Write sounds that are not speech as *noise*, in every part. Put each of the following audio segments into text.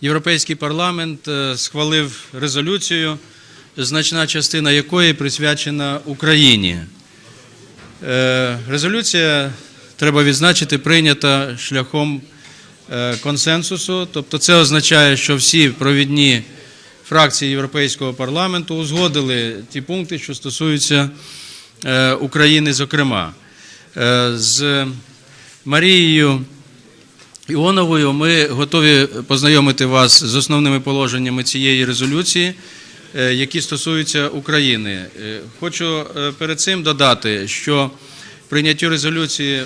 Європейський парламент е, схвалив резолюцію, значна частина якої присвячена Україні. Е, Резолюція, треба відзначити, прийнята шляхом е, консенсусу. Тобто, це означає, що всі провідні фракції Європейського парламенту узгодили ті пункти, що стосуються України, зокрема. З Марією Іоновою ми готові познайомити вас з основними положеннями цієї резолюції, е, які стосуються України. Е, Хочу е, перед цим додати, що прийняттю резолюції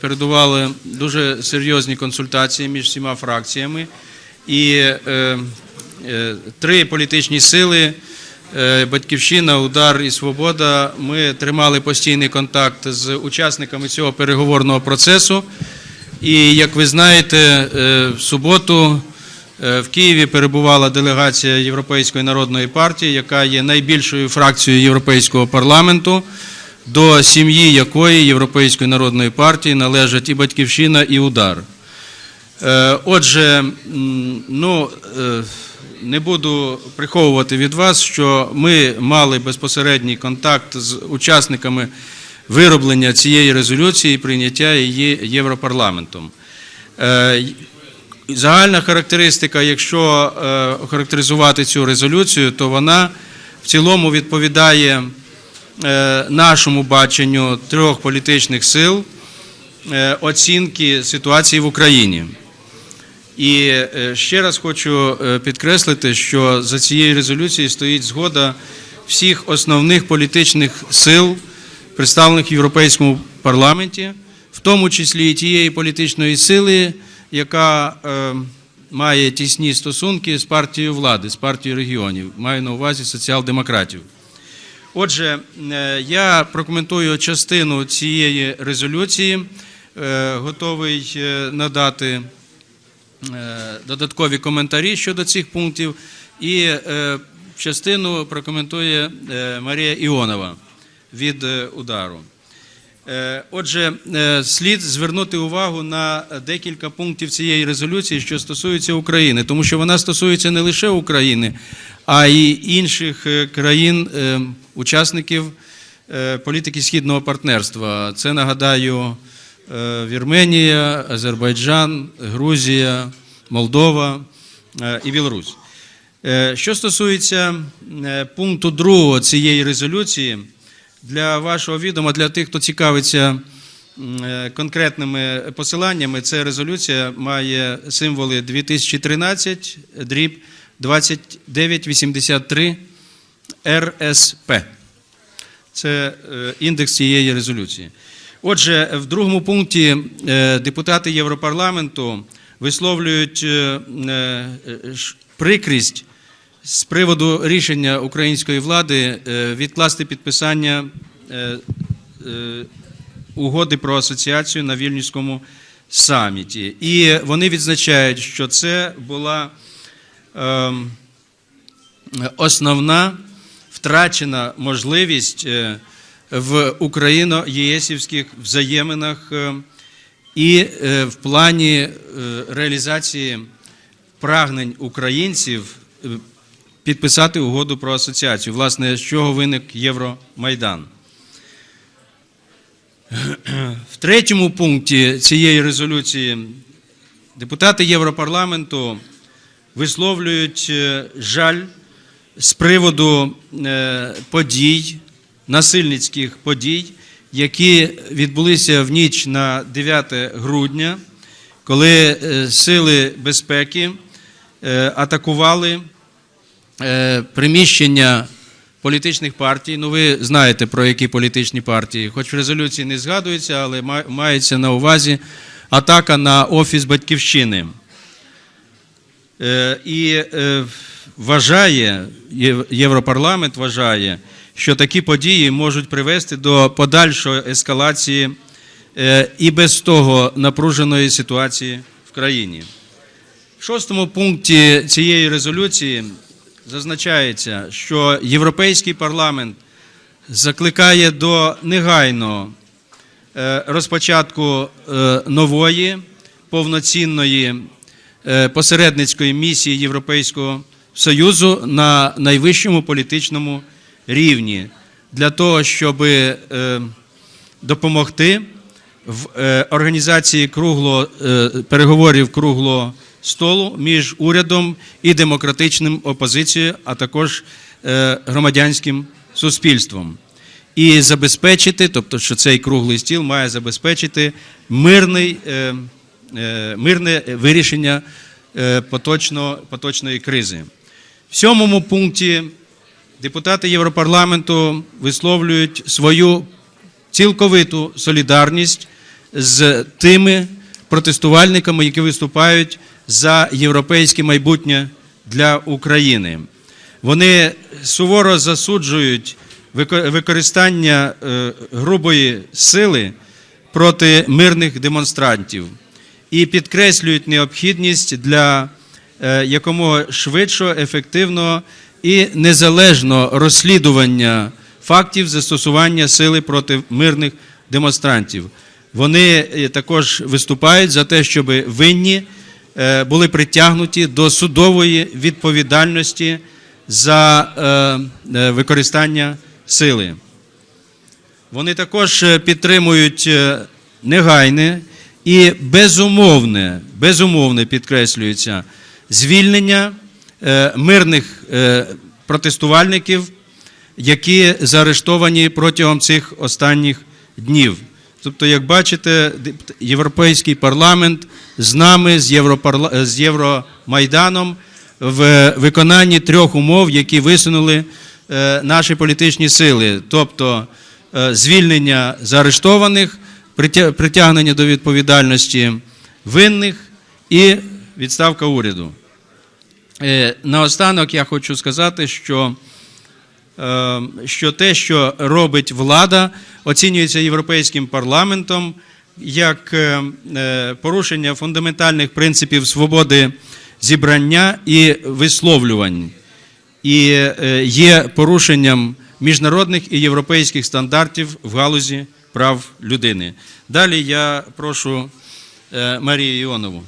передували дуже серйозні консультації між всіма фракціями, і три політичні сили. Батьківщина, Удар і Свобода. Ми тримали постійний контакт з учасниками цього переговорного процесу. І як ви знаєте, е, в суботу е, в Києві перебувала делегація Європейської народної партії, яка є найбільшою фракцією Європейського парламенту, до сім'ї якої Європейської народної партії належать і Батьківщина, і Удар. Е, Отже, ну, не буду приховувати від вас, що ми мали безпосередній контакт з учасниками вироблення цієї резолюції і прийняття її Європарламентом. Е, Загальна характеристика, якщо е, охарактеризувати цю резолюцію, то вона в цілому відповідає е, нашому баченню трьох політичних сил оцінки ситуації в Україні. І ще раз хочу підкреслити, що за цією резолюцією стоїть згода всіх основних політичних сил, представлених в Європейському парламенті, в тому числі і тієї політичної сили, яка е, має тісні стосунки з партією влади, з партією регіонів, маю на увазі соціал-демократів. Отже, е, я прокоментую частину цієї резолюції, е, готовий е, надати е, додаткові коментарі щодо цих пунктів, і е, частину прокоментує Марія Іонова від е, удару. Е, Отже, е, слід звернути увагу на декілька пунктів цієї резолюції, що стосуються України, тому що вона стосується не лише України, а й інших країн, учасників е, політики східного партнерства. Це нагадаю Вірменія, Азербайджан, Грузія, Молдова і Білорусь. Що стосується пункту другого цієї резолюції, для вашого відома, для тих, хто цікавиться е, конкретними посиланнями, ця резолюція має символи 2013, дріб 2983 РСП. Це е, індекс цієї резолюції. Отже, в другому пункті е, депутати Європарламенту висловлюють прикрість з приводу рішення української влади е, відкласти підписання е, е, угоди про асоціацію на Вільнюському саміті. І вони відзначають, що це була ем, основна втрачена можливість в україно-єсівських взаєминах і в плані реалізації прагнень українців підписати угоду про асоціацію, власне, з чого виник Євромайдан. В третьому пункті цієї резолюції депутати Європарламенту висловлюють е, жаль з приводу е, подій, насильницьких подій, які відбулися в ніч на 9 грудня, коли е, сили безпеки атакували приміщення політичних партій. Ну, ви знаєте про які політичні партії, хоч в резолюції не згадується, але мається на увазі атака на офіс батьківщини. Е, І е, вважає, Єв- Європарламент вважає, що такі події можуть привести до подальшої ескалації е, і без того напруженої ситуації в країні. В шостому пункті цієї резолюції зазначається, що Європейський парламент закликає до негайного е, розпочатку е, нової повноцінної е, посередницької місії Європейського Союзу на найвищому політичному рівні для того, щоб допомогти в організації кругло, е, переговорів круглого столу між урядом і демократичним опозицією, а також е, громадянським суспільством. І забезпечити, тобто, що цей круглий стіл має забезпечити мирний, е, е, мирне вирішення поточно, поточної кризи. В сьомому пункті депутати Європарламенту висловлюють свою цілковиту солідарність з тими протестувальниками, які виступають за європейське майбутнє для України. Вони суворо засуджують використання е, грубої сили проти мирних демонстрантів і підкреслюють необхідність для е, якомога швидшого, ефективного і незалежного розслідування фактів застосування сили проти мирних демонстрантів. Вони е, також виступають за те, щоб винні е, були притягнуті до судової відповідальності за е, використання сили. Вони також підтримують негайне і безумовне, безумовне підкреслюється звільнення мирних протестувальників, які заарештовані протягом цих останніх днів. Тобто, як бачите, Європейський парламент з нами, з, Європарла... з Євромайданом в виконанні трьох умов, які висунули е, наші політичні сили, тобто е, звільнення заарештованих, притягнення до відповідальності винних і відставка уряду. Е, Наостанок я хочу сказати, що, е, що те, що робить влада, оцінюється Європейським парламентом як е, е, порушення фундаментальних принципів свободи зібрання і висловлювань, і е, є порушенням міжнародних і європейських стандартів в галузі прав людини. Далі я прошу Марію Іонову.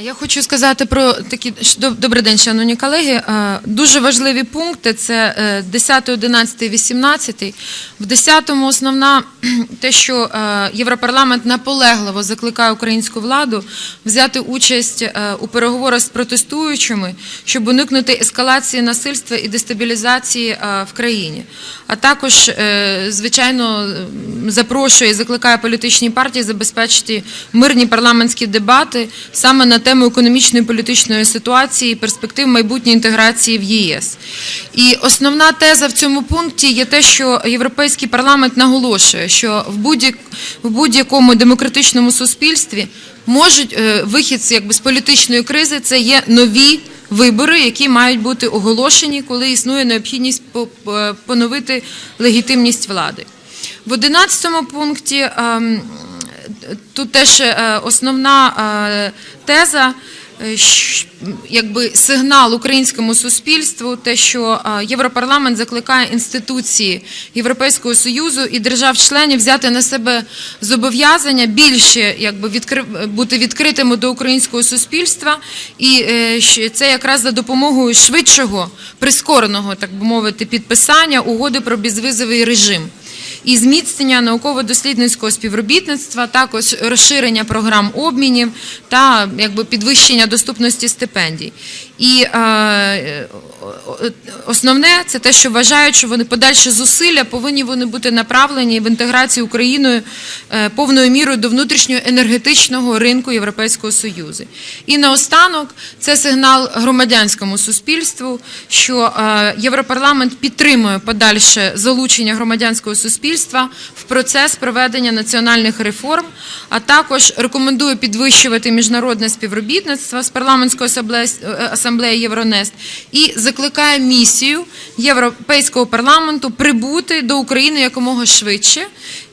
Я хочу сказати про такі добрий день, шановні колеги. Е, Дуже важливі пункти. Це е, 10, 11, 18. В 10-му основна *clears throat* те, що е, Європарламент наполегливо закликає українську владу взяти участь е, у переговорах з протестуючими, щоб уникнути ескалації насильства і дестабілізації в країні. А також, звичайно, запрошує і закликає політичні партії забезпечити мирні парламентські дебати саме на тему економічної і політичної ситуації і перспектив майбутньої інтеграції в ЄС. І основна теза в цьому пункті є те, що Європейський парламент наголошує, що в будь-як- в будь-якому демократичному суспільстві можуть е, вихід якби, з політичної кризи це є нові вибори, які мають бути оголошені, коли існує необхідність по- по- поновити легітимність влади. В 11 пункті ем, тут теж е, основна е, теза. е, Якби сигнал українському суспільству, те, що Європарламент закликає інституції Європейського союзу і держав-членів взяти на себе зобов'язання більше якби бути відкритими до українського суспільства, і це якраз за допомогою швидшого прискореного, так би мовити, підписання угоди про безвизовий режим і зміцнення науково-дослідницького співробітництва, також розширення програм обмінів та якби підвищення доступності стипендій. І е, основне це те, що вважають, що вони подальші зусилля повинні вони бути направлені в інтеграцію Україною е, повною мірою до внутрішнього енергетичного ринку Європейського Союзу. І наостанок це сигнал громадянському суспільству, що е, Європарламент підтримує подальше залучення громадянського суспільства в процес проведення національних реформ, а також рекомендує підвищувати міжнародне співробітництво з парламентською асамблеєю асамблеєю Євронест і закликає місію Європейського парламенту прибути до України якомога швидше.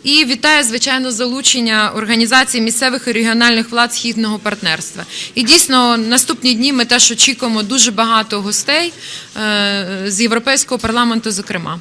І вітає, звичайно, залучення організацій місцевих і регіональних влад східного партнерства. І дійсно, наступні дні ми теж очікуємо дуже багато гостей е, з Європейського парламенту, зокрема.